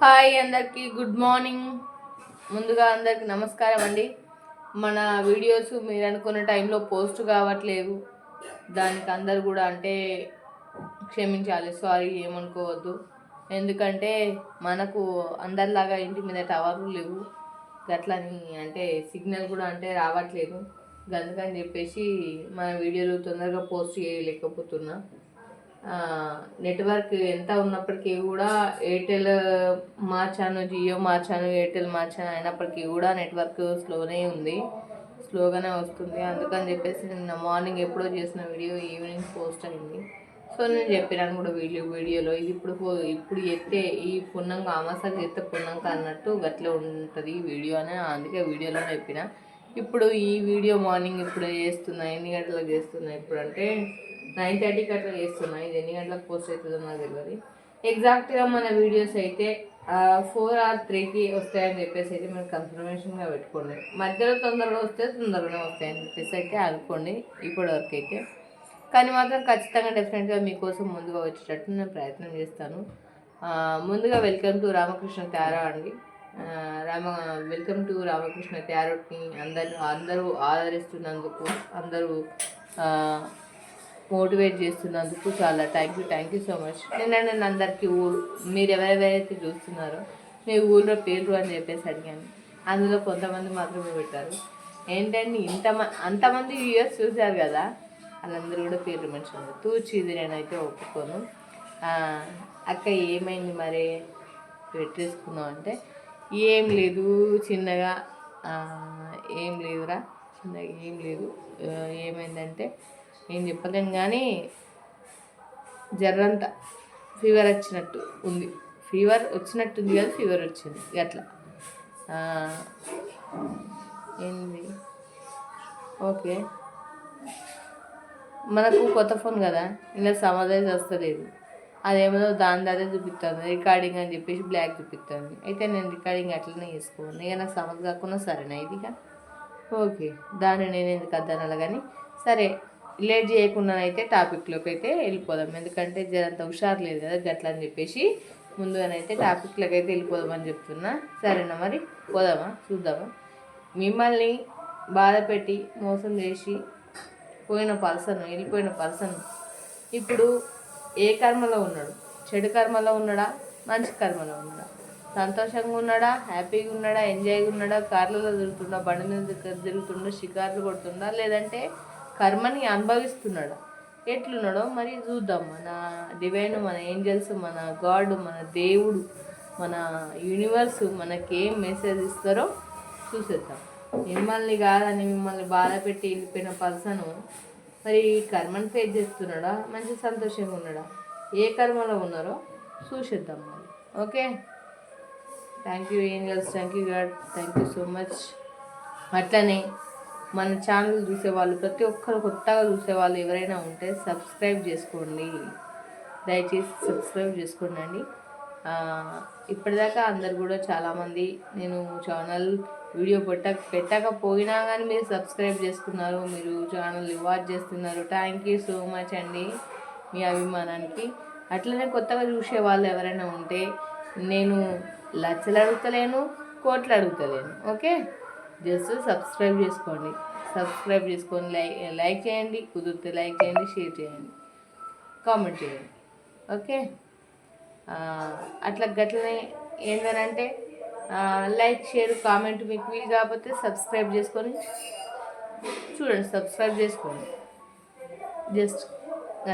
Hi అందరికీ good morning. ముందుగా అందరికీ నమస్కారం అండి. మన వీడియోస్ మీరు అనుకున్న టైంలో పోస్ట్ కావట్లేదు. దానికి అందరు కూడా అంటే క్షమించాలి సారీ ఏమనుకోవద్దు. ఎందుకంటే మనకు అందరిలాగా ఇంటి మీద టవర్లు లేవు. గట్లని అంటే సిగ్నల్ కూడా అంటే రావట్లేదు. అందుకని చెప్పేసి మన వీడియోలు తొందరగా పోస్ట్ చేయలేకపోతున్నా. నెట్వర్క్ ఎంత ఉన్నప్పటికీ కూడా ఎయిర్టెల్ మార్చాను జియో మార్చాను ఎయిర్టెల్ మార్చాను అయినప్పటికీ కూడా నెట్వర్క్ స్లోనే ఉంది. స్లోగానే వస్తుంది. అందుకని చెప్పేసి నిన్న మార్నింగ్ ఎప్పుడో చేసిన వీడియో ఈవినింగ్ పోస్ట్ అయింది. సో నేను చెప్పినాను కూడా వీడియో వీడియోలో ఇది ఇప్పుడు ఇప్పుడు ఎత్తే ఈ పున్నంగా అమాసాకి ఎత్తే పున్నంక అన్నట్టు గట్ల ఉంటుంది ఈ వీడియో అని అందుకే వీడియోలో చెప్పిన. ఇప్పుడు ఈ వీడియో మార్నింగ్ ఇప్పుడు చేస్తున్నా ఎన్ని గంటలకు చేస్తున్నా ఇప్పుడు అంటే నైన్ థర్టీకి అట్లా చేస్తున్నా. ఇది ఎన్ని గంటలకు పోస్ట్ అవుతుందో నాకు తెలియదు ఎగ్జాక్ట్గా మన వీడియోస్ అయితే ఫోర్ ఆర్ త్రీకి వస్తాయని చెప్పేసి అయితే మీరు కన్ఫర్మేషన్గా పెట్టుకోండి. మధ్యలో తొందరగా వస్తే తొందరగానే వస్తాయని చెప్పేసి అయితే అనుకోండి. ఇప్పటి వరకు అయితే. కానీ మాత్రం ఖచ్చితంగా డెఫినెట్గా మీకోసం ముందుగా వచ్చేటట్టు నేను ప్రయత్నం చేస్తాను. ముందుగా వెల్కమ్ టు రామకృష్ణ త్యారా అండి. రామ వెల్కమ్ టు రామకృష్ణ త్యారోట్ని అందరు అందరూ ఆదరిస్తున్నందుకు అందరూ మోటివేట్ చేస్తున్నందుకు చాలా thank you thank you so much నిన్న నేను అందరికీ ఊరు మీరు ఎవరెవరైతే చూస్తున్నారో మీ ఊళ్ళో పేర్లు అని చెప్పేసి అడిగాను. అందులో కొంతమంది మాత్రమే పెట్టారు. ఏంటంటే ఇంత అంతమంది వ్యూయర్స్ చూశారు కదా? వాళ్ళందరూ కూడా పేర్లు మెన్షన్ తూచిది నేనైతే ఒప్పుకోను. అక్క ఏమైంది మరి? పెట్టేసుకున్నావు అంటే ఏం లేదు చిన్నగా ఏం లేదురా? చిన్నగా ఏం లేదు. ఏమైందంటే ఏం చెప్పలేను కానీ జర్రంత ఫీవర్ వచ్చినట్టు ఉంది. ఫీవర్ వచ్చినట్టుంది కదా ఫీవర్ వచ్చింది. అట్లా ఏంది? ఓకే. మనకు కొత్త ఫోన్ కదా ఇలా సమాధానం వస్తలేదు అదేమో దాని దాదే చూపిస్తుంది రికార్డింగ్ అని చెప్పేసి బ్లాక్ చూపిస్తుంది అయితే నేను రికార్డింగ్ అట్లనే చేసుకోను. ఇక నాకు సమజ్ కాకుండా సరేనా ఇదిగా? ఓకే. దాన్ని నేను ఎందుకు అద్దానాల కానీ? సరే. లేట్ చేయకుండా అయితే టాపిక్లోకి అయితే వెళ్ళిపోదాం. ఎందుకంటే జరంత హుషారు లేదు కదా గట్ల అని చెప్పేసి ముందుగానైతే టాపిక్లోకి అయితే వెళ్ళిపోదామని చెప్తున్నా. సరేనా మరి? పోదామా? చూద్దామా? మిమ్మల్ని బాధ పెట్టి మోసం చేసి పోయిన పర్సన్ వెళ్ళిపోయిన పర్సన్ ఇప్పుడు ఏ కర్మలో ఉన్నాడు? చెడు కర్మలో ఉన్నాడా? మంచి కర్మలో ఉన్నాడా? సంతోషంగా ఉన్నాడా? హ్యాపీగా ఉన్నాడా? ఎంజాయ్గా ఉన్నాడా? కార్లలో తిరుగుతుండా బండి మీద తిరుగు- తిరుగుతుండా షికార్లు కొడుతుండా లేదంటే కర్మని అనుభవిస్తున్నాడు. ఎట్లున్నాడో మరి చూద్దాం. మన డివైన్ మన ఏంజల్స్ మన గాడ్ మన దేవుడు మన యూనివర్స్ మనకేం మెసేజ్ ఇస్తారో చూసేద్దాం. మిమ్మల్ని కాదని మిమ్మల్ని బాధ పెట్టి వెళ్ళిపోయిన పర్సన్ మరి కర్మను ఫేస్ చేస్తున్నాడా? మంచి సంతోషంగా ఉన్నాడా? ఏ కర్మలో ఉన్నారో చూసేద్దాం మరి. Okay? Thank you angels thank you God thank you so much అట్లనే మన ఛానల్ చూసేవాళ్ళు ప్రతి ఒక్కరు కొత్తగా చూసేవాళ్ళు ఎవరైనా ఉంటే సబ్స్క్రైబ్ చేసుకోండి. దయచేసి సబ్స్క్రైబ్ చేసుకోండి అండి. ఇప్పటిదాకా అందరు కూడా చాలామంది నేను ఛానల్ వీడియో పెట్ట పెట్టకపోయినా కానీ మీరు సబ్స్క్రైబ్ చేసుకున్నారు మీరు ఛానల్ రివార్డ్ చేస్తున్నారు. థ్యాంక్ యూ సో మచ్ అండి మీ అభిమానానికి. అట్లనే కొత్తగా చూసే వాళ్ళు ఎవరైనా ఉంటే నేను లచ్చలు అడుగుతలేను కోట్లు అడుగుతలేను ఓకే జస్ట్ సబ్స్క్రైబ్ చేసుకోండి. సబ్స్క్రైబ్ చేసుకొని లైక్ లైక్ చేయండి. కుదిరితే లైక్ చేయండి షేర్ చేయండి. కామెంట్ చేయండి. ఓకే? అట్లా గట్లనే ఏంటనంటే లైక్ షేర్ కామెంట్ మీకు వీలు కాకపోతే సబ్స్క్రైబ్ చేసుకొని చూడండి. సబ్స్క్రైబ్ చేసుకోండి. జస్ట్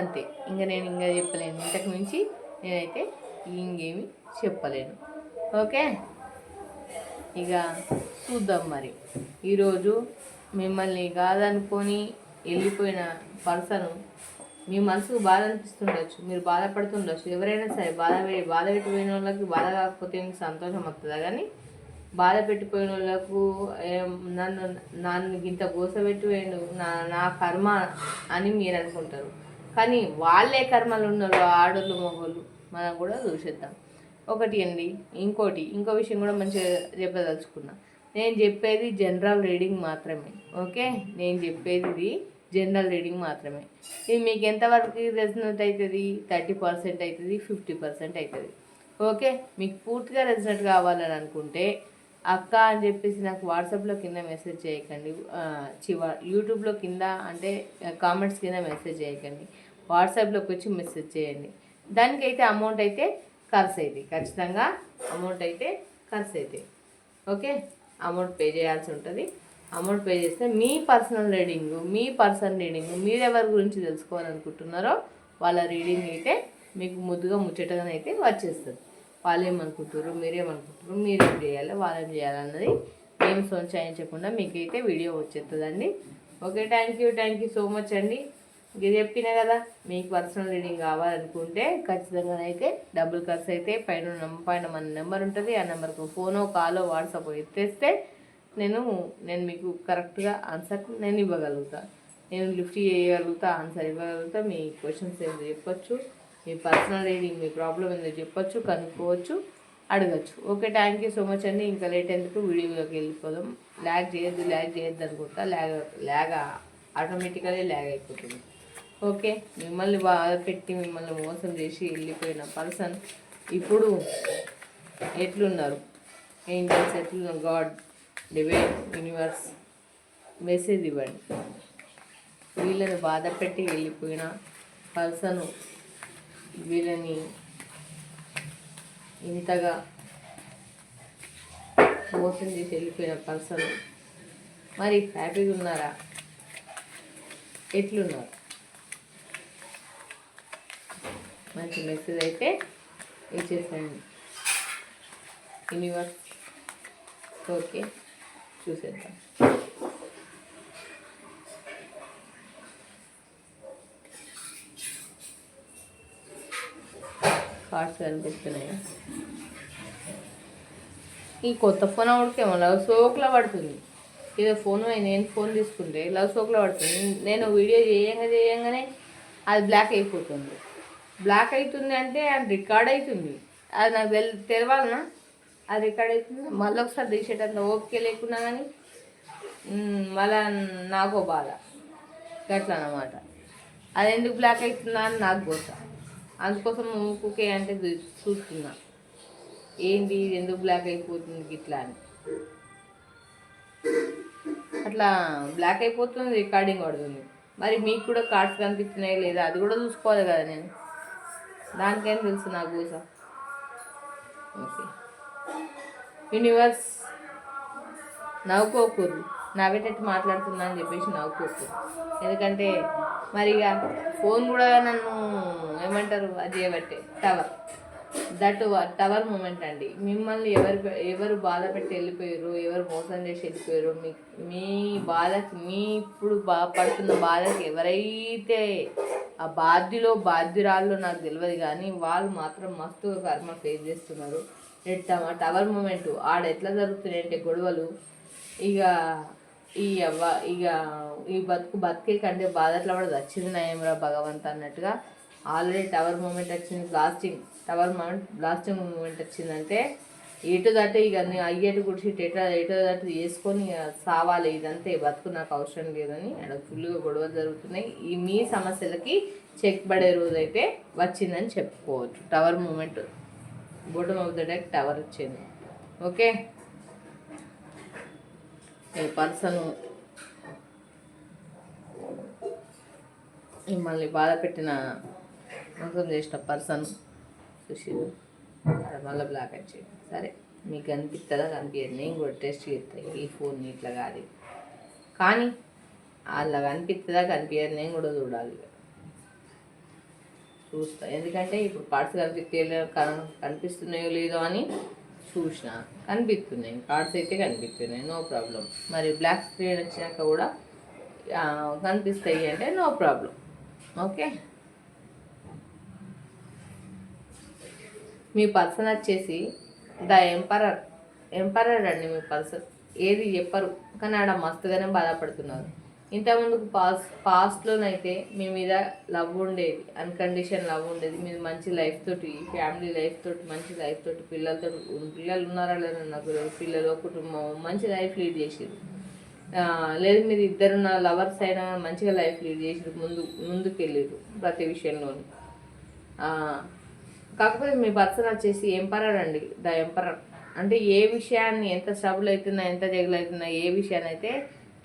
అంతే. ఇంకా నేను ఇంకా చెప్పలేను. ఇంతకు మించి నేనైతే ఇంకేమి చెప్పలేను. ఓకే? ఇక చూద్దాం మరి. ఈరోజు మిమ్మల్ని కాదనుకొని వెళ్ళిపోయిన పర్సన్ మీ మనసుకు బాధ అనిపిస్తుండొచ్చు మీరు బాధపడుతుండొచ్చు. ఎవరైనా సరే బాధ బాధ పెట్టిపోయిన వాళ్ళకి బాధ కాకపోతే మీకు సంతోషం వస్తుందా కానీ బాధ పెట్టిపోయిన వాళ్ళకు నన్ను నన్ను ఇంత గోసపెట్టిపోయిండు నా నా కర్మ అని మీరు అనుకుంటారు. కానీ వాళ్ళే కర్మలు ఉన్నారు ఆడోళ్ళు మొగోళ్ళు మనం కూడా చూసేద్దాం. ఒకటి అండి ఇంకోటి ఇంకో విషయం కూడా మంచిగా చెప్పదలుచుకున్నా. నేను చెప్పేది జనరల్ రీడింగ్ మాత్రమే ఓకే? నేను చెప్పేది ఇది జనరల్ రీడింగ్ మాత్రమే. ఇది మీకు ఎంతవరకు రెసినెంట్ అవుతుంది థర్టీ పర్సెంట్ అవుతుంది ఫిఫ్టీ పర్సెంట్ అవుతుంది ఓకే? మీకు పూర్తిగా రెసిడెంట్ కావాలని అనుకుంటే అక్క అని చెప్పేసి నాకు వాట్సాప్లో కింద మెసేజ్ చేయకండి. చివ యూట్యూబ్లో కింద అంటే కామెంట్స్ కింద మెసేజ్ చేయకండి. వాట్సాప్లోకి వచ్చి మెసేజ్ చేయండి. దానికైతే అమౌంట్ అయితే ఖర్చు అవుతాయి ఖచ్చితంగా అమౌంట్ అయితే ఖర్చు అవుతాయి ఓకే? అమౌంట్ పే చేయాల్సి ఉంటుంది. అమౌంట్ పే చేస్తే మీ పర్సనల్ రీడింగ్ మీ పర్సనల్ రీడింగ్ మీరు ఎవరి గురించి తెలుసుకోవాలనుకుంటున్నారో వాళ్ళ రీడింగ్ అయితే మీకు ముద్దుగా ముచ్చటగానైతే వచ్చేస్తుంది. వాళ్ళు ఏమనుకుంటారు మీరేమనుకుంటారు మీరేం చేయాలి వాళ్ళేం చేయాలన్నది ఏం సొంచాయించకుండా మీకైతే వీడియో వచ్చేస్తుందండి okay thank you thank you so much అండి. ఇది చెప్పినా కదా మీకు పర్సనల్ రీడింగ్ కావాలనుకుంటే ఖచ్చితంగా అయితే డబ్బుల్ ఖర్చు అయితే పైన పైన మన నెంబర్ ఉంటుంది. ఆ నెంబర్కు ఫోనో కాలో వాట్సాప్ ఎత్తేస్తే నేను నేను మీకు కరెక్ట్గా ఆన్సర్ నేను ఇవ్వగలుగుతా. నేను లిఫ్ట్ చేయగలుగుతా ఆన్సర్ ఇవ్వగలుగుతా. మీ క్వశ్చన్స్ ఏందో చెప్పొచ్చు మీ పర్సనల్ రీడింగ్ మీ ప్రాబ్లం ఏందో చెప్పొచ్చు కనుక్కోవచ్చు అడగచ్చు. Okay thank you so much అండి. ఇంకా లేట్ ఎందుకు? వీడియోలోకి వెళ్ళిపోదాం. ల్యాగ్ చేయొద్దు ల్యాగ్ చేయొద్దు అనుకుంటా. ల్యాగ్ ల్యాగ్ ఆటోమేటికలీ ల్యాగ్ అయిపోతుంది. ఓకే మిమ్మల్ని బాధ పెట్టి మిమ్మల్ని మోసం చేసి వెళ్ళిపోయిన పర్సన్ ఇప్పుడు ఎట్లున్నారు? ఏంజల్స్ ఎట్లున్నారు గాడ్ డివైన్ యూనివర్స్ మెసేజ్ ఇవ్వండి. వీళ్ళని బాధ పెట్టి వెళ్ళిపోయిన పర్సన్ వీళ్ళని ఇంతగా మోసం చేసి వెళ్ళిపోయిన పర్సన్. మరి హ్యాపీగా ఉన్నారా? ఎట్లున్నారు? మంచి మెసేజ్ అయితే ఇచ్చేసాను యూనివర్స్ ఓకే చూసేద్దాం. కార్డ్స్ కనిపిస్తున్నాయా? ఈ కొత్త ఫోన్ ఆవిడకేమో లవ్ సోక్లో పడుతుంది. ఏదో ఫోన్ నేను ఫోన్ తీసుకుంటే లవ్ సోక్లో పడుతుంది. నేను వీడియో చేయంగా చేయంగానే అది బ్లాక్ అయిపోతుంది. బ్లాక్ అవుతుంది అంటే అది రికార్డ్ అవుతుంది. అది నాకు తెల్ తెలవాలనా అది రికార్డ్ అవుతుంది. మళ్ళీ ఒకసారి తీసేటంత ఓపిక లేకున్నా కానీ మళ్ళా నాకో బాధ. గట్లా అన్నమాట. అది ఎందుకు బ్లాక్ అవుతుందా అని నాకు పోతా అందుకోసం ఊకే అంటే చూస్తున్నా. ఏంటి ఇది ఎందుకు బ్లాక్ అయిపోతుంది ఇట్లా అని. అట్లా బ్లాక్ అయిపోతుంది రికార్డింగ్ పడుతుంది. మరి మీకు కూడా కార్డ్స్ కనిపిస్తున్నాయి లేదా? అది కూడా చూసుకోవాలి కదా నేను. దానికేం తెలుసు నా కూస ఓకే. యూనివర్స్ నవ్వుకోకూరు నవ్వేటట్టు మాట్లాడుతున్నా అని చెప్పేసి నవ్వుకోకూరు ఎందుకంటే మరి ఇక ఫోన్ కూడా నన్ను ఏమంటారు అది చేయబట్టే. టవర్. దట్ టవర్ మూమెంట్ అండి. మిమ్మల్ని ఎవరు ఎవరు బాధ పెట్టి వెళ్ళిపోయారు ఎవరు మోసం చేసి వెళ్ళిపోయారు మీ మీ బాధకి మీ ఇప్పుడు బాధపడుతున్న బాధకి ఎవరైతే ఆ బాధ్యులో బాధ్యురాల్లో నాకు తెలియదు కానీ వాళ్ళు మాత్రం మస్తుగా కర్మ ఫేస్ చేస్తున్నారు. రెడ్ టవర్ మూమెంట్ ఆడ ఎట్లా జరుగుతున్నాయి అంటే గొడవలు. ఇక ఈ అవ్వ ఇక ఈ బతుకు బతికే కంటే బాధ ఎట్లా పడదు. వచ్చింది నయంరా భగవంత్ అన్నట్టుగా ఆల్రెడీ టవర్ మూమెంట్ వచ్చింది. Blasting tower moment blasting moment వచ్చిందంటే ఎటు ఇక అయ్యేటి అయ్యేటు గుడిసి ఎటు ఎటు దట్టు చేసుకొని సావాలి. ఇదంతా బతుకు నాకు అవసరం లేదని అక్కడ ఫుల్గా గొడవలు జరుగుతున్నాయి. ఈ మీ సమస్యలకి చెక్ పడే రోజు అయితే వచ్చిందని చెప్పుకోవచ్చు. Tower moment bottom of the deck tower వచ్చింది. ఓకే? ఈ పర్సన్ మిమ్మల్ని బాధ పెట్టిన మోసం చేసిన పర్సన్ సుశీల్. మళ్ళీ బ్లాక్ వచ్చేది సరే మీకు కనిపిస్తుందా కనిపించదు నేను కూడా టెస్ట్ చేస్తాను ఈ ఫోన్ ఇట్లా కాదు. కానీ అలా కనిపిస్తుందా కనిపించదు నేను కూడా చూడాలి చూస్తా. ఎందుకంటే ఇప్పుడు కార్డ్స్ కనిపిస్తే కనిపిస్తున్నాయో లేదో అని చూసిన. కనిపిస్తున్నాయి. కార్డ్స్ అయితే కనిపిస్తున్నాయి. నో ప్రాబ్లం మరి బ్లాక్ స్క్రీన్ వచ్చినాక కూడా కనిపిస్తాయి అంటే నో ప్రాబ్లం ఓకే మీ పర్సన్ వచ్చేసి ద ఎంపరర్. ఎంపరర్ అండి మీ పర్సన్ ఏది చెప్పరు. కానీ ఆడ మస్తుగానే బాధపడుతున్నారు. ఇంతకుముందుకు పాస్ పాస్ట్లోనైతే మీ మీద లవ్ ఉండేది. అన్కండిషన్ లవ్ ఉండేది. మీరు మంచి లైఫ్ తోటి ఫ్యామిలీ లైఫ్ తోటి మంచి లైఫ్ తోటి పిల్లలతో పిల్లలు ఉన్నారా లేదా నాకు పిల్లలు కుటుంబం మంచి లైఫ్ లీడ్ చేసేది లేదు మీరు ఇద్దరు నా లవర్స్ అయినా మంచిగా లైఫ్ లీడ్ చేసారు ముందు ముందుకు వెళ్ళిరు ప్రతి విషయంలోనూ. కాకపోతే మీ పర్సన్ వచ్చేసి ఎంపరర్ అండి ద ఎంపరర్. అంటే ఏ విషయాన్ని ఎంత స్ట్రగుల్ అవుతున్నా ఎంత జగులు అవుతున్నా ఏ విషయాన్ని అయితే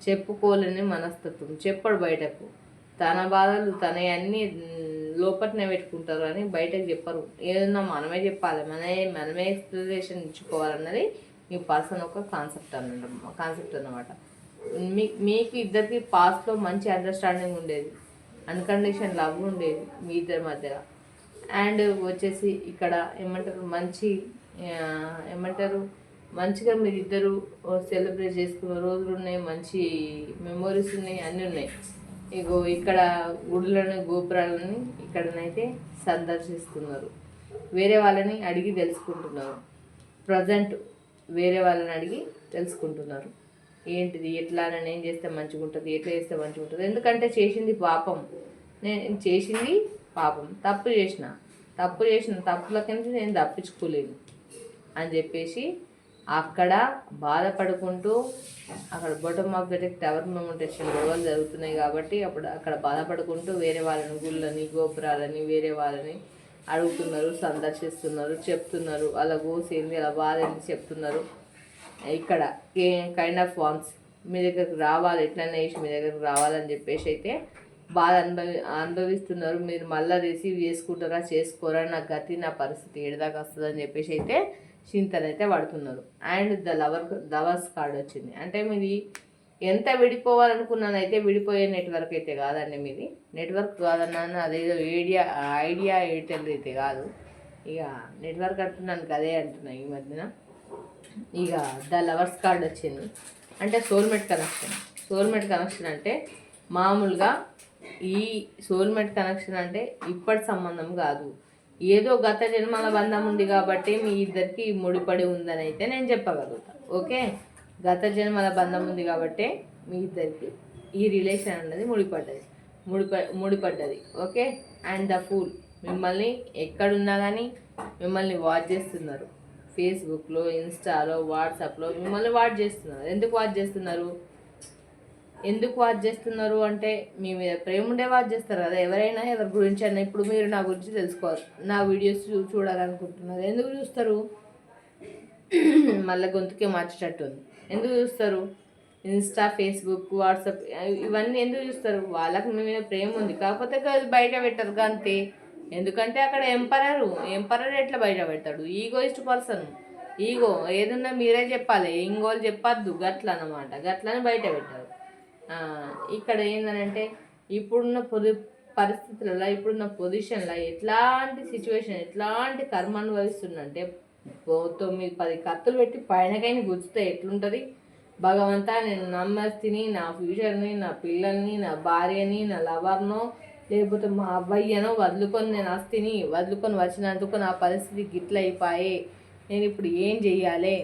చెప్పుకోలేని మనస్తత్వం. చెప్పడు బయటకు. తన బాధలు తన అన్ని లోపలనే పెట్టుకుంటారు అని బయటకు చెప్పరు. ఏదన్నా మనమే చెప్పాలి మనమే మనమే ఎక్స్ప్లెనేషన్ ఇచ్చుకోవాలన్నది మీ పర్సన్ ఒక కాన్సెప్ట్ అన్నమాట కాన్సెప్ట్ అన్నమాట. మీ మీకు ఇద్దరికి పాస్ట్లో మంచి అండర్స్టాండింగ్ ఉండేది. అన్కండిషన్ లవ్ ఉండేది మీ ఇద్దరి మధ్యలో అండ్ వచ్చేసి ఇక్కడ ఏమంటారు మంచి ఏమంటారు మంచిగా మీరు ఇద్దరు సెలబ్రేట్ చేసుకున్న రోజులు ఉన్నాయి మంచి మెమోరీస్ ఉన్నాయి అన్నీ ఉన్నాయి. ఇగో ఇక్కడ గుడులను గోపురాలని ఇక్కడనైతే సందర్శిస్తున్నారు. వేరే వాళ్ళని అడిగి తెలుసుకుంటున్నారు. ప్రజెంట్ వేరే వాళ్ళని అడిగి తెలుసుకుంటున్నారు. ఏంటిది ఎట్లా నేను ఏం చేస్తే మంచిగా ఉంటుంది ఎట్లా చేస్తే మంచిగా ఉంటుంది ఎందుకంటే చేసింది పాపం. నేను చేసింది పాపం. తప్పు చేసిన. తప్పు చేసిన తప్పులకి నేను తప్పించుకోలేను అని చెప్పేసి అక్కడ బాధపడుకుంటూ అక్కడ బొటమ్ ఆఫ్ ద టవర్ మెమెంటేషన్ గొడవలు జరుగుతున్నాయి కాబట్టి అప్పుడు అక్కడ బాధపడుకుంటూ వేరే వాళ్ళని గుళ్ళని గోపురాలని వేరే వాళ్ళని అడుగుతున్నారు సందర్శిస్తున్నారు చెప్తున్నారు. అలా గోసేంది అలా బాధ ఏంది చెప్తున్నారు. ఇక్కడ ఏ కైండ్ ఆఫ్ వాన్స్ మీ దగ్గరకు రావాలి ఎట్లయినా వేసి మీ దగ్గరకు రావాలని చెప్పేసి అయితే బాధ అనుభవి అనుభవిస్తున్నారు. మీరు మళ్ళీ రిసీవ్ చేసుకుంటారా చేసుకోరా నా గతి నా పరిస్థితి ఏడదాకా వస్తుందని చెప్పేసి అయితే చింతలు అయితే పడుతున్నారు. And the lover lovers card వచ్చింది. అంటే మీది ఎంత విడిపోవాలనుకున్నానైతే విడిపోయే నెట్వర్క్ అయితే కాదండి మీది. నెట్వర్క్ కాదన్నాను అదేదో ఐడియా ఐడియా ఎయిర్టెల్ అయితే కాదు. ఇక నెట్వర్క్ అంటున్నాను అదే అంటున్నా ఈ మధ్యన. ఇక ద లవర్స్ కార్డ్ వచ్చింది. అంటే సోల్మేట్ కనెక్షన్. సోల్మేట్ కనెక్షన్ అంటే మామూలుగా ఈ సోల్మేట్ కనెక్షన్ అంటే ఇప్పటి సంబంధం కాదు. ఏదో గత జన్మల బంధం ఉంది కాబట్టి మీ ఇద్దరికి ముడిపడి ఉందని అయితే నేను చెప్పగలుగుతా. ఓకే? గత జన్మల బంధం ఉంది కాబట్టి మీ ఇద్దరికి ఈ రిలేషన్ అన్నది ముడిపడ్డది. ముడిప ముడిపడ్డది. ఓకే? అండ్ ద ఫూల్ మిమ్మల్ని ఎక్కడున్నా కానీ మిమ్మల్ని వాచ్ చేస్తున్నారు. ఫేస్బుక్లో ఇన్స్టాలో వాట్సాప్లో మిమ్మల్ని వాచ్ చేస్తున్నారు. ఎందుకు వాచ్ చేస్తున్నారు? ఎందుకు వాచ్ చేస్తున్నారు అంటే మీ మీద ప్రేమ ఉండే వాచ్ చేస్తారు కదా ఎవరైనా ఎవరి గురించి అన్న ఇప్పుడు మీరు నా గురించి తెలుసుకోవాలి. నా వీడియోస్ చూ చూడాలనుకుంటున్నారు. ఎందుకు చూస్తారు? మళ్ళీ గొంతుకే మార్చేటట్టు ఉంది. ఎందుకు చూస్తారు? ఇన్స్టా ఫేస్బుక్ వాట్సాప్ ఇవన్నీ ఎందుకు చూస్తారు? వాళ్ళకి మీ మీద ప్రేమ ఉంది. కాకపోతే బయట పెట్టరు అంతే. ఎందుకంటే అక్కడ ఎంపరరు. ఎంపరర్ ఎట్లా బయట పెడతాడు? ఈగోయిస్ట్ పర్సన్ ఈగో ఏదన్నా మీరే చెప్పాలి. ఇంగోలు చెప్పద్దు. గట్ల అన్నమాట గట్లని బయట పెట్టారు. ఇక్కడ ఏంటంటే ఇప్పుడున్న పొది పరిస్థితులలో ఇప్పుడున్న పొజిషన్లో ఎట్లాంటి సిచ్యువేషన్ ఎట్లాంటి కర్మ అనుభవిస్తుందంటే తొమ్మిది పది కత్తులు పెట్టి పైనకైనా గుచ్చితే ఎట్లుంటుంది? భగవంతా నేను నమ్మస్తిని నా ఫ్యూచర్ని నా పిల్లల్ని నా భార్యని నా లవర్నో లేకపోతే మా అబ్బాయ్యనో వదులుకొని నేను అస్తిని వదులుకొని వచ్చినందుకు నా పరిస్థితి గిట్ల అయిపోయే నేను ఇప్పుడు ఏం చెయ్యాలి?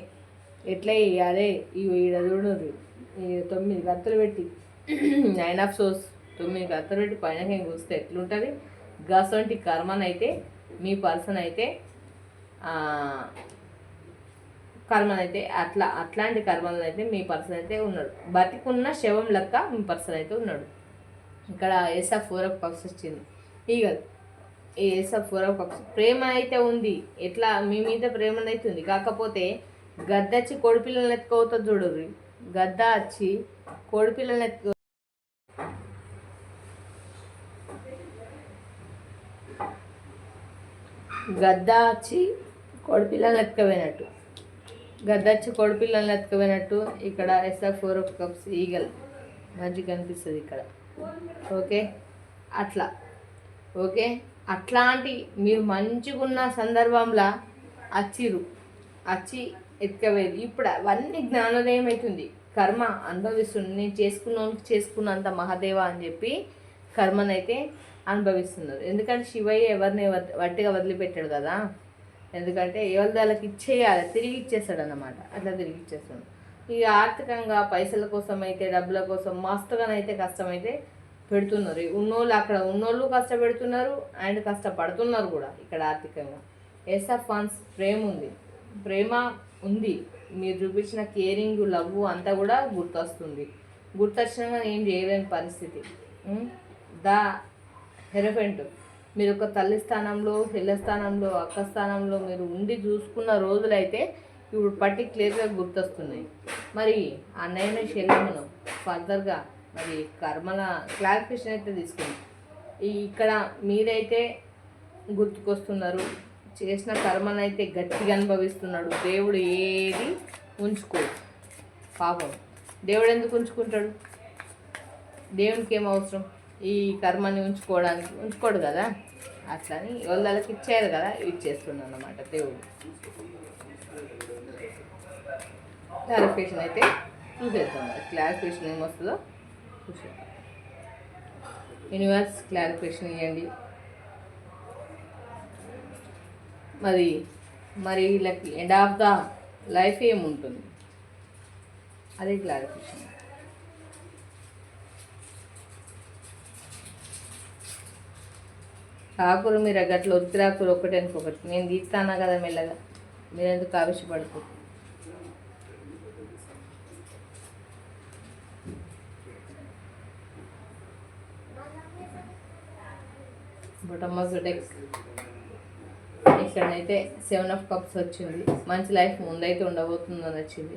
ఎట్లా చేయాలి ఇవి ఈడ చూడరు తొమ్మిది గత్తలు పెట్టి నైన్ ఆఫ్ సోర్స్ తొమ్మిది గత్తలు పెట్టి పైన చూస్తే ఎట్లుంటుంది? గసంటి కర్మనైతే మీ పర్సన్ అయితే కర్మనైతే అట్లా అట్లాంటి కర్మలను అయితే మీ పర్సన్ అయితే ఉన్నాడు. బతికున్న శవం లెక్క మీ పర్సన్ అయితే ఉన్నాడు. ఇక్కడ ఎస్ఎఫ్ ఫోర్ ఆఫ్ కప్స్ వచ్చింది. ఇక ఈ ఎస్ఎఫ్ ఫోర్ ఆఫ్ కప్స్ ప్రేమ అయితే ఉంది. ఎట్లా మీ మీద ప్రేమ అయితే ఉంది. కాకపోతే గద్దచ్చి కొడిపిల్లలు కోడిపిల్లల్ని చూడరు గద్ద వచ్చి కోడిపిల్లని గద్ద వచ్చి కోడిపిల్లల్ని ఎత్తుకపోయినట్టు. గద్ద వచ్చి కోడిపిల్లల్ని ఎత్తుకపోయినట్టు ఇక్కడ ఎస్ఎఫ్ ఫోర్ ఆఫ్ కప్స్ ఈగల్ మంచిగా కనిపిస్తుంది ఇక్కడ. ఓకే? అట్లా. ఓకే? అట్లాంటి మీరు మంచిగా ఉన్న సందర్భంలో అచ్చిరు అచ్చి ఎత్తుకపోయేది. ఇప్పుడు అవన్నీ జ్ఞానోదయం అవుతుంది. కర్మ అనుభవిస్తుంది నేను చేసుకున్నోనికి చేసుకున్నంత మహాదేవ అని చెప్పి కర్మనైతే అనుభవిస్తున్నారు. ఎందుకంటే శివయ్య ఎవరిని వట్టిగా వదిలిపెట్టాడు కదా. ఎందుకంటే ఎవరి వాళ్ళకి ఇచ్చేయాలి తిరిగి ఇచ్చేస్తాడు అన్నమాట అట్లా తిరిగి ఇచ్చేస్తాడు. ఇక ఆర్థికంగా పైసల కోసం అయితే డబ్బుల కోసం మస్తుగానైతే కష్టమైతే పెడుతున్నారు. ఉన్నోళ్ళు అక్కడ ఉన్నోళ్ళు కష్టపెడుతున్నారు అండ్ కష్టపడుతున్నారు కూడా ఇక్కడ ఆర్థికంగా. ఎస్ఆఫ్ ఫండ్స్ ప్రేమ ఉంది. ప్రేమ ఉంది. మీరు చూపించిన కేరింగ్ లవ్ అంతా కూడా గుర్తొస్తుంది. గుర్తొచ్చినా ఏం చేయలేని పరిస్థితి. The hierophant. మీరు ఒక తల్లి స్థానంలో చెల్ల స్థానంలో అక్క స్థానంలో మీరు ఉండి చూసుకున్న రోజులైతే ఇప్పుడు పట్టి క్లియర్గా గుర్తొస్తున్నాయి. మరి అన్నయ్యను చెల్లెమ్మను ఫర్దర్గా మరి కర్మల క్లారిఫికేషన్ అయితే తీసుకుంది. ఇక్కడ మీరైతే గుర్తుకొస్తున్నారు. చేసిన కర్మనైతే గట్టిగా అనుభవిస్తున్నాడు. దేవుడు ఏది ఉంచుకోడు పాపం. దేవుడు ఎందుకు ఉంచుకుంటాడు? దేవునికి ఏం అవసరం? ఈ కర్మని ఉంచుకోవడానికి. ఉంచుకోడు కదా? అట్లని వాళ్ళకి ఇచ్చారు కదా? ఇచ్చేస్తున్నాను అన్నమాట దేవుడు. క్లారిఫికేషన్ అయితే చూసేద్దాం. క్లారిఫికేషన్ ఏమొస్తుందో చూసేద్దాం. యూనివర్స్ క్లారిఫికేషన్ ఇవ్వండి మరి మరి వీళ్ళకి ఎండ్ ఆఫ్ ద లైఫ్ ఏముంటుంది? అదే క్లారిఫికేషన్ కాకులు మీరు గట్ల ఒత్తి రాకురు ఒకటి. అనుకోకటి నేను తీస్తానా కదా మెల్లగా? మీరు ఎందుకు ఆవేశపడుకో? బట్ ఆఫ్ డెక్ ఇక్కడైతే సెవెన్ ఆఫ్ కప్స్ వచ్చింది. మంచి లైఫ్ ముందైతే ఉండబోతుందని వచ్చింది.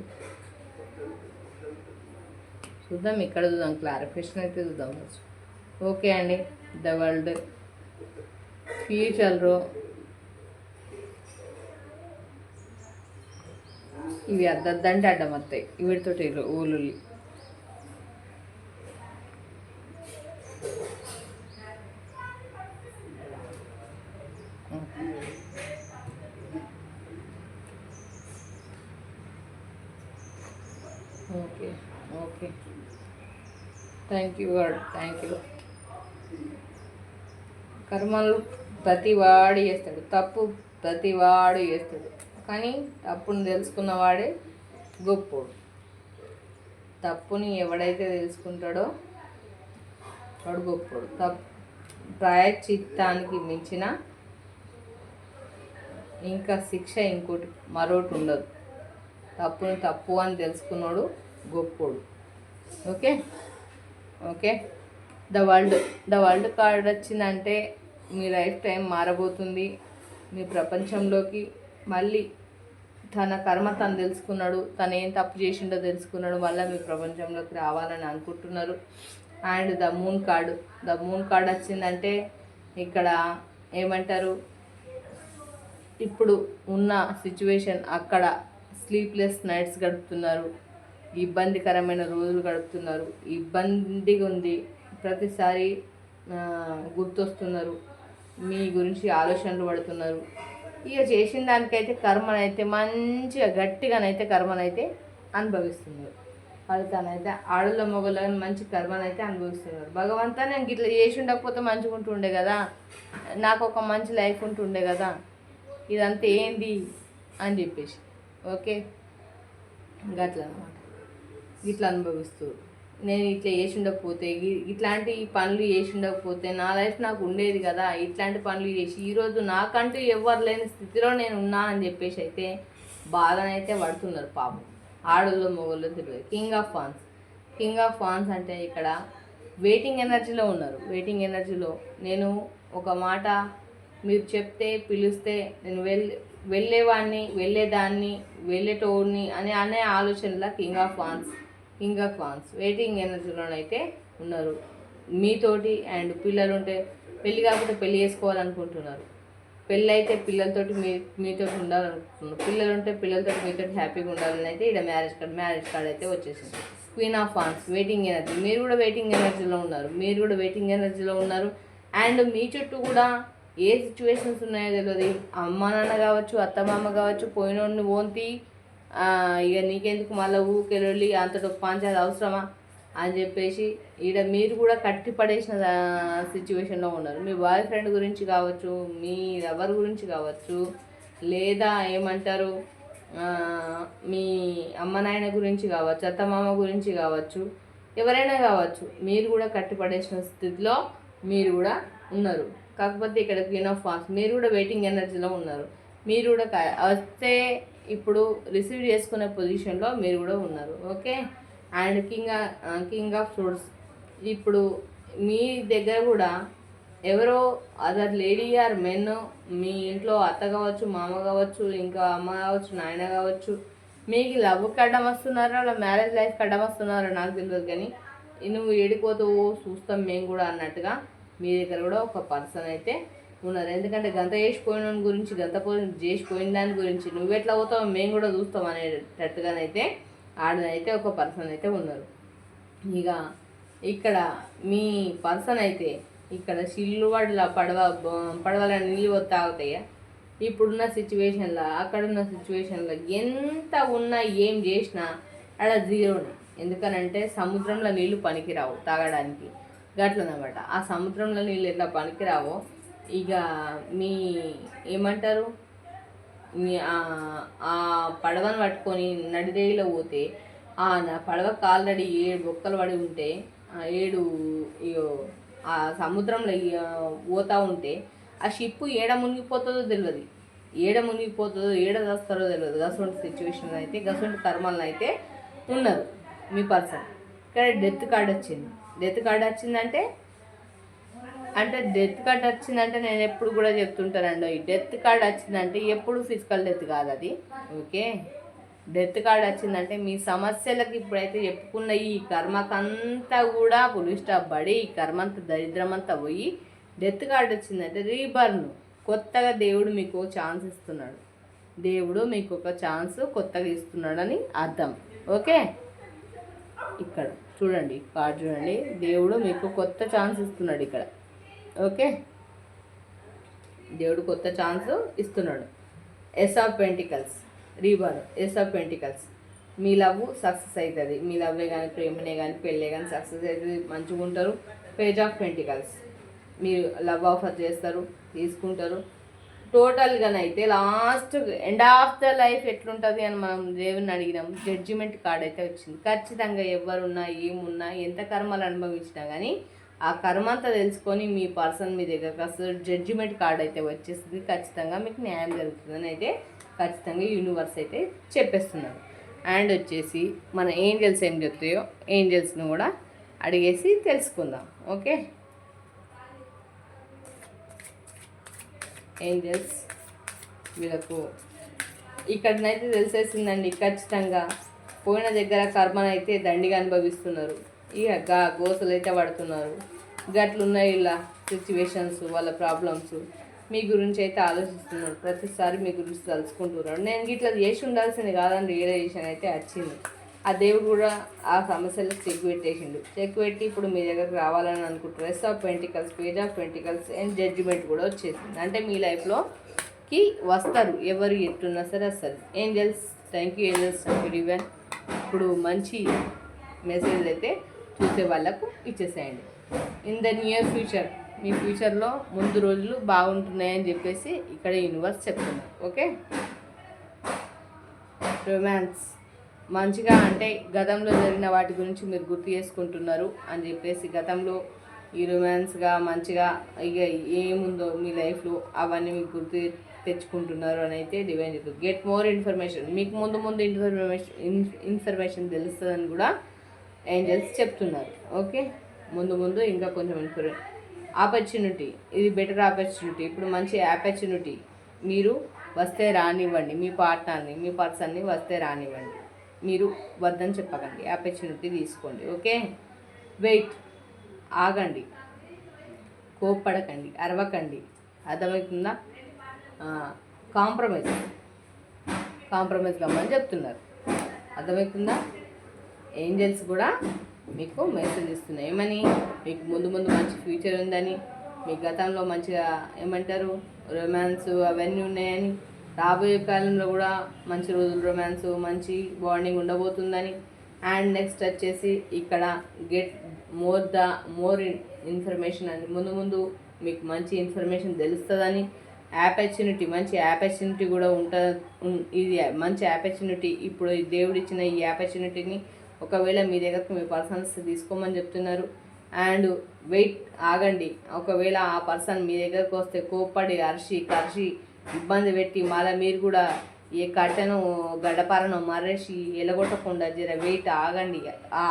చూద్దాం ఇక్కడ చూద్దాం క్లారిఫికేషన్ అయితే చూద్దాం ఓకే అండి ద వరల్డ్ ఫ్యూచర్లో ఇవి అద్దద్దంటే అడ్డం వస్తాయి. వీటితోటి ఊళ్ళు okay okay thank you God thank you కర్మలు ప్రతివాడు చేస్తాడు. తప్పు ప్రతివాడు చేస్తాడు. కానీ తప్పును తెలుసుకున్నవాడే గొప్పోడు. తప్పుని ఎవడైతే తెలుసుకుంటాడో వాడు గొప్పోడు. తప్పు ప్రాయచిత్తానికి మించిన ఇంకా శిక్ష ఇంకోటి మరోటి ఉండదు. తప్పును తప్పు అని తెలుసుకున్నాడు గొప్పోడు. Okay? Okay? The world the world card వచ్చిందంటే మీ లైఫ్ టైం మారబోతుంది. మీ ప్రపంచంలోకి మళ్ళీ తన కర్మ తను తెలుసుకున్నాడు తను ఏం తప్పు చేసిండో తెలుసుకున్నాడు మళ్ళీ మీ ప్రపంచంలోకి రావాలని అనుకుంటున్నారు. And the moon card the moon card వచ్చిందంటే ఇక్కడ ఏమంటారు? ఇప్పుడు ఉన్న సిచ్యువేషన్ అక్కడ స్లీప్లెస్ నైట్స్ గడుపుతున్నారు. ఇబ్బందికరమైన రోజులు గడుపుతున్నారు. ఇబ్బందిగా ఉంది. ప్రతిసారి గుర్తొస్తున్నారు. మీ గురించి ఆలోచనలు పడుతున్నారు. ఇక చేసిన దానికైతే కర్మనైతే మంచిగా గట్టిగానైతే కర్మనైతే అనుభవిస్తున్నారు. ఫలితానైతే ఆడల మొగలని మంచి కర్మనైతే అనుభవిస్తున్నారు. భగవంతా నేను ఇట్లా చేసి ఉండకపోతే మంచిగా ఉంటుండే కదా. నాకు ఒక మంచి లైఫ్ ఉంటుండే కదా. ఇదంతా ఏంది? అని చెప్పేసి. ఓకే? గట్ల అనమాట ఇట్లా అనుభవిస్తూ. నేను ఇట్లా చేసి ఉండకపోతే ఇట్లాంటి పనులు చేసి ఉండకపోతే నా లైఫ్ నాకు ఉండేది కదా ఇట్లాంటి పనులు చేసి ఈరోజు నాకంటూ ఎవరు లేని స్థితిలో నేను ఉన్నా అని చెప్పేసి అయితే బాధనైతే పడుతున్నారు పాపం. ఆడోళ్ళు మొగోళ్ళు తెలియదు. King of fans. King of fans అంటే ఇక్కడ వెయిటింగ్ ఎనర్జీలో ఉన్నారు. వెయిటింగ్ ఎనర్జీలో నేను ఒక మాట మీరు చెప్తే పిలిస్తే నేను వెళ్ళి వెళ్ళేవాడిని వెళ్ళేదాన్ని వెళ్ళేటోడిని అని అనే ఆలోచనల కింగ్ ఆఫ్ ఫాన్స్ ఇంకా ఆఫ్ వెయిటింగ్ ఎనర్జీలోనైతే ఉన్నారు. మీతోటి అండ్ పిల్లలు ఉంటే పెళ్ళి కాకపోతే పెళ్ళి చేసుకోవాలనుకుంటున్నారు. పెళ్ళి అయితే పిల్లలతోటి మీ మీతో ఉండాలనుకుంటున్నారు. పిల్లలు ఉంటే పిల్లలతో మీతో హ్యాపీగా ఉండాలని అయితే ఇక్కడ మ్యారేజ్ కార్డ్ మ్యారేజ్ కార్డ్ అయితే వచ్చేసింది. క్వీన్ ఆఫ్ ఫాన్స్ వెయిటింగ్ ఎనర్జీ మీరు కూడా వెయిటింగ్ ఎనర్జీలో ఉన్నారు. మీరు కూడా వెయిటింగ్ ఎనర్జీలో ఉన్నారు. అండ్ మీ చుట్టూ కూడా ఏ సిచ్యువేషన్స్ ఉన్నాయో తెలియదు అమ్మ నాన్న కావచ్చు అత్తమామ కావచ్చు పోయినోడిని ఓంతి ఇక నీకెందుకు మళ్ళీ ఊకెళ్ళి అంతటో పంచాయతీ అవసరమా అని చెప్పేసి ఈడ మీరు కూడా కట్టి పడేసిన సిచ్యువేషన్లో ఉన్నారు. మీ బాయ్ ఫ్రెండ్ గురించి కావచ్చు మీ ఎవరి గురించి కావచ్చు లేదా ఏమంటారు మీ అమ్మ నాయన గురించి కావచ్చు అత్తమామ గురించి కావచ్చు ఎవరైనా కావచ్చు మీరు కూడా కట్టిపడేసిన స్థితిలో మీరు కూడా ఉన్నారు. కాకపోతే ఇక్కడ క్వీన్ ఆఫ్ ఫాన్స్ మీరు కూడా వెయిటింగ్ ఎనర్జీలో ఉన్నారు. మీరు కూడా వస్తే ఇప్పుడు రిసీవ్ చేసుకునే పొజిషన్లో మీరు కూడా ఉన్నారు okay and king king of fruits ఇప్పుడు మీ దగ్గర కూడా ఎవరో అదర్ లేడీ ఆర్ మెన్ మీ ఇంట్లో అత్త కావచ్చు మామ కావచ్చు ఇంకా అమ్మ కావచ్చు నాయన కావచ్చు మీకు లవ్ కడ్డం వస్తున్నారా? అలా మ్యారేజ్ లైఫ్ కడ్డం వస్తున్నారో? నాకు తెలియదు కానీ నువ్వు ఏడిపోతావు చూస్తాం మేము కూడా అన్నట్టుగా మీ దగ్గర కూడా ఒక పర్సన్ అయితే ఉన్నారు. ఎందుకంటే గంత చేసిపోయిన గురించి గంత పోయి చేసిపోయిన దాని గురించి నువ్వెట్లా పోతావు మేము కూడా చూస్తాం అనేటట్టుగానైతే ఆడనైతే ఒక పర్సన్ అయితే ఉన్నారు. ఇక ఇక్కడ మీ పర్సన్ అయితే ఇక్కడ సిల్లు పడల పడవ పడవల నీళ్ళు వస్తా ఇప్పుడున్న సిచ్యువేషన్లో అక్కడున్న సిచ్యువేషన్లో ఎంత ఉన్నా ఏం చేసినా అక్కడ జీరోనే. ఎందుకనంటే సముద్రంలో నీళ్ళు పనికిరావు తాగడానికి. గట్లనమాట. ఆ సముద్రంలో నీళ్ళు ఎట్లా పనికిరావో ఇక మీ ఏమంటారు? మీ ఆ- పడవను పట్టుకొని నడిరేగిలో పోతే ఆ నా పడవకు ఆల్రెడీ ఏడు బొక్కలు పడి ఉంటే ఆ ఏడు ఆ సముద్రంలో పోతూ ఉంటే ఆ షిప్ ఏడ మునిగిపోతుందో తెలియదు ఏడ మునిగిపోతుందో ఏడ చేస్తారో తెలియదు గసొంటి సిచ్యువేషన్ అయితే గసొంటి కర్మలను అయితే ఉన్నారు మీ పర్సన్. ఇక్కడ డెత్ కార్డ్ వచ్చింది. డెత్ కార్డ్ వచ్చిందంటే అంటే డెత్ కార్డ్ వచ్చిందంటే నేను ఎప్పుడు కూడా చెప్తుంటానండి ఈ డెత్ కార్డ్ వచ్చిందంటే ఎప్పుడు ఫిజికల్ డెత్ కాదు అది. ఓకే? డెత్ కార్డ్ వచ్చిందంటే మీ సమస్యలకు ఇప్పుడైతే చెప్పుకున్న ఈ కర్మకంతా కూడా పులి స్టాప్ పడి ఈ కర్మంతా దరిద్రమంతా పోయి డెత్ కార్డ్ వచ్చిందంటే రీబర్న్. కొత్తగా దేవుడు మీకు ఛాన్స్ ఇస్తున్నాడు. దేవుడు మీకు ఒక ఛాన్స్ కొత్తగా ఇస్తున్నాడని అర్థం. ఓకే? ఇక్కడ చూడండి కార్డ్ చూడండి. దేవుడు మీకు కొత్త ఛాన్స్ ఇస్తున్నాడు ఇక్కడ. ఓకే? దేవుడు కొత్త ఛాన్స్ ఇస్తున్నాడు. ఎస్ ఆఫ్ పెంటికల్స్ రీబార్ ఎస్ ఆఫ్ పెంటికల్స్ మీ లవ్ సక్సెస్ అవుతుంది మీ లవ్వే కానీ ప్రేమనే కానీ పెళ్ళే కానీ సక్సెస్ అవుతుంది మంచిగా ఉంటారు. పేజ్ ఆఫ్ పెంటికల్స్ మీరు లవ్ ఆఫర్ చేస్తారు తీసుకుంటారు. టోటల్గానైతే last end of the life ఎట్లుంటుంది అని మనం దేవుని అడిగినాం. జడ్జిమెంట్ కార్డ్ అయితే వచ్చింది. ఖచ్చితంగా ఎవరున్నా ఏమున్నా ఎంత కర్మలు అనుభవించినా కానీ ఆ కర్మ అంతా తెలుసుకొని మీ పర్సన్ మీ దగ్గరకు అసలు జడ్జిమెంట్ కార్డ్ అయితే వచ్చేస్తుంది ఖచ్చితంగా మీకు న్యాయం జరుగుతుందని అయితే ఖచ్చితంగా యూనివర్స్ అయితే చెప్పేస్తున్నారు. అండ్ వచ్చేసి మన ఏంజల్స్ ఏం చెప్తాయో ఏంజల్స్ని కూడా అడిగేసి తెలుసుకుందాం. ఓకే ఏంజల్స్ వీళ్ళకు ఇక్కడనైతే తెలిసేసిందండి. ఖచ్చితంగా పోయిన దగ్గర కర్మనైతే దండిగా అనుభవిస్తున్నారు. ఇక గా గోసలు అయితే పడుతున్నారు. గట్లున్నాయి ఇలా సిచ్యువేషన్స్ వాళ్ళ ప్రాబ్లమ్స్ మీ గురించి అయితే ఆలోచిస్తున్నారు. ప్రతిసారి మీ గురించి తలుచుకుంటున్నాడు నేను ఇట్లా చేసి ఉండాల్సింది కాదని రియలైజేషన్ అయితే వచ్చింది. ఆ దేవుడు కూడా ఆ సమస్యలకు చెక్ పెట్టేసిండు. చెక్ పెట్టి ఇప్పుడు మీ దగ్గరకు రావాలని అనుకుంటారు rest of pentacles page of pentacles and judgement కూడా వచ్చేసింది. అంటే మీ లైఫ్లోకి వస్తారు. ఎవరు ఎట్టున్నా సరే వస్తారు. Angels thank you angels thank you రివెన్ ఇప్పుడు మంచి మెసేజ్ అయితే చూసే వాళ్ళకు ఇచ్చేసేయండి. ఇన్ ద నియర్ ఫ్యూచర్ మీ ఫ్యూచర్లో ముందు రోజులు బాగుంటున్నాయని చెప్పేసి ఇక్కడ యూనివర్స్ చెప్తున్నారు ఓకే? రొమాన్స్ మంచిగా అంటే గతంలో జరిగిన వాటి గురించి మీరు గుర్తు చేసుకుంటున్నారు అని చెప్పేసి గతంలో ఈ రొమాన్స్గా మంచిగా ఇక ఏముందో మీ లైఫ్లో అవన్నీ మీకు గుర్తు తెచ్చుకుంటున్నారు అని అయితే డివైన్ చెప్తుంది గెట్ మోర్ ఇన్ఫర్మేషన్ మీకు ముందు ముందు ఇన్ఫర్మేషన్ ఇన్ఫర్మేషన్ తెలుస్తుందని కూడా ఏంజల్స్ చెప్తున్నారు. ఓకే? ముందు ముందు ఇంకా కొంచెం ఇన్ఫర్మేషన్ ఆపర్చునిటీ. ఇది బెటర్ ఆపర్చునిటీ. ఇప్పుడు మంచి ఆపర్చునిటీ. మీరు వస్తే రానివ్వండి. మీ పార్ట్నర్ని మీ పర్సన్ని వస్తే రానివ్వండి. మీరు వద్దని చెప్పకండి. ఆపర్చునిటీ తీసుకోండి. ఓకే? వెయిట్. ఆగండి. కోప్పడకండి. అరవకండి. అర్థమవుతుందా? కాంప్రమైజ్. కాంప్రమైజ్ కమ్మని చెప్తున్నారు. అర్థమవుతుందా? ఏంజల్స్ కూడా మీకు మెసేజ్ ఇస్తున్నాయి ఏమని? మీకు ముందు ముందు మంచి ఫ్యూచర్ ఉందని మీ గతంలో మంచిగా ఏమంటారు? రొమాన్స్ అవన్నీ ఉన్నాయని రాబోయే కాలంలో కూడా మంచి రోజులు రొమాన్స్ మంచి బాండింగ్ ఉండబోతుందని. అండ్ నెక్స్ట్ వచ్చేసి ఇక్కడ get more the more information అని ముందు ముందు మీకు మంచి ఇన్ఫర్మేషన్ తెలుస్తుందని. ఆపర్చునిటీ మంచి ఆపర్చునిటీ కూడా ఉంటుంది ఇది మంచి ఆపర్చునిటీ ఇప్పుడు ఈ ఈ ఆపర్చునిటీని ఒకవేళ మీ దగ్గరకు మీ పర్సన్స్ తీసుకోమని చెప్తున్నారు అండ్ వెయిట్ ఆగండి. ఒకవేళ ఆ పర్సన్ మీ దగ్గరకు వస్తే కోప్పడి అరిసి కరిసి ఇబ్బంది పెట్టి మళ్ళీ మీరు కూడా ఏ కట్టెను గడ్డపారను మర్రేసి ఎలగొట్టకుండా జర వెయిట్ ఆగండి.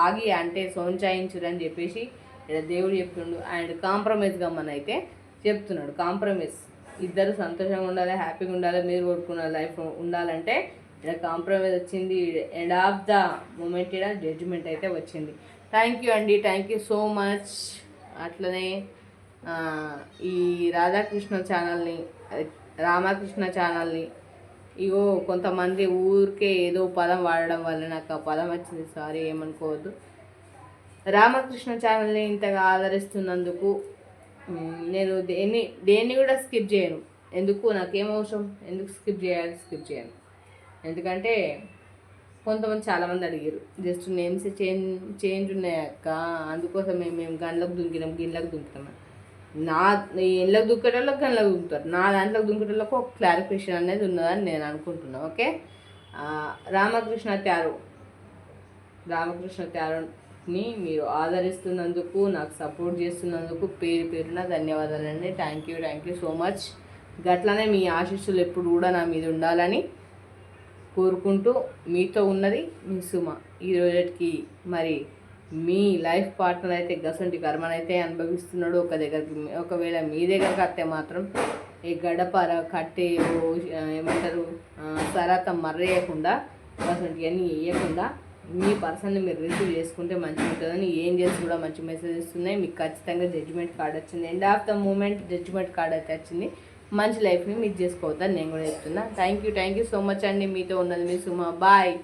ఆగి అంటే సోంచాయించురు అని చెప్పేసి ఇక్కడ దేవుడు చెప్తుండు. అండ్ కాంప్రమైజ్ గమ్మనైతే చెప్తున్నాడు. కాంప్రమైజ్. ఇద్దరు సంతోషంగా ఉండాలి హ్యాపీగా ఉండాలి మీరు కోరుకున్న లైఫ్ ఉండాలంటే ఇక్కడ కాంప్రమైజ్ వచ్చింది. ఎండ్ ఆఫ్ ద మూమెంట్ ఇక్కడ జడ్జిమెంట్ అయితే వచ్చింది. థ్యాంక్ యూ అండి థ్యాంక్ యూ సో మచ్ అట్లనే ఈ రాధాకృష్ణ ఛానల్ని రామకృష్ణ ఛానల్ని ఇగో కొంతమంది ఊరికే ఏదో పదం వాడడం వల్ల నాకు ఆ పదం వచ్చింది. సారీ ఏమనుకోవద్దు. రామకృష్ణ ఛానల్ని ఇంతగా ఆదరిస్తున్నందుకు నేను దేన్ని దేన్ని కూడా స్కిప్ చేయను. ఎందుకు? నాకేం అవసరం? ఎందుకు స్కిప్ చేయాలి? స్కిప్ చేయను. ఎందుకంటే కొంతమంది చాలామంది అడిగారు జస్ట్ నేమ్స్ చేంజ్ చేంజ్ ఉన్నాయి అక్క? అందుకోసం మేము మేము గండ్లకు దుంకినాం గిన్నెలకు దుంకుతాం. నా ఈ ఇళ్ళకు దుక్కేటోళ్ళకి గండ్లకు దుంకుతారు. నా దాంట్లోకి దుంకేటోళ్ళకి ఒక క్లారిఫికేషన్ అనేది ఉన్నదని నేను అనుకుంటున్నాను ఓకే? రామకృష్ణ త్యారు. రామకృష్ణ త్యారుని మీరు ఆదరిస్తున్నందుకు నాకు సపోర్ట్ చేస్తున్నందుకు పేరు పేరున ధన్యవాదాలండి. Thank you thank you so much గట్లనే మీ ఆశీస్సులు ఎప్పుడు కూడా నా మీద ఉండాలని కోరుకుంటూ మీతో ఉన్నది మీ సుమ. ఈ రోజుకి మరి మీ లైఫ్ పార్ట్నర్ అయితే గసంటి కర్మనైతే అనుభవిస్తున్నాడు. ఒక దగ్గరికి ఒకవేళ మీ దగ్గరకు వస్తే మాత్రం ఈ గడపర కట్టే ఏమంటారు ఆ, సరాతం మర్రేయకుండా గసంటి అన్నీ వేయకుండా మీ పర్సన్ని మీరు రిసీవ్ చేసుకుంటే మంచి ఉంటుందని ఏం చేసి కూడా మంచి మెసేజ్ ఇస్తున్నాయి మీకు ఖచ్చితంగా జడ్జిమెంట్ కార్డ్ వచ్చింది. End of the moment judgement card అయితే వచ్చింది. మంచి లైఫ్ని మిస్ చేసుకోవద్దని నేను కూడా చెప్తున్నా. Thank you thank you so much అండి. మీతో ఉన్నది మీ సుమా. బాయ్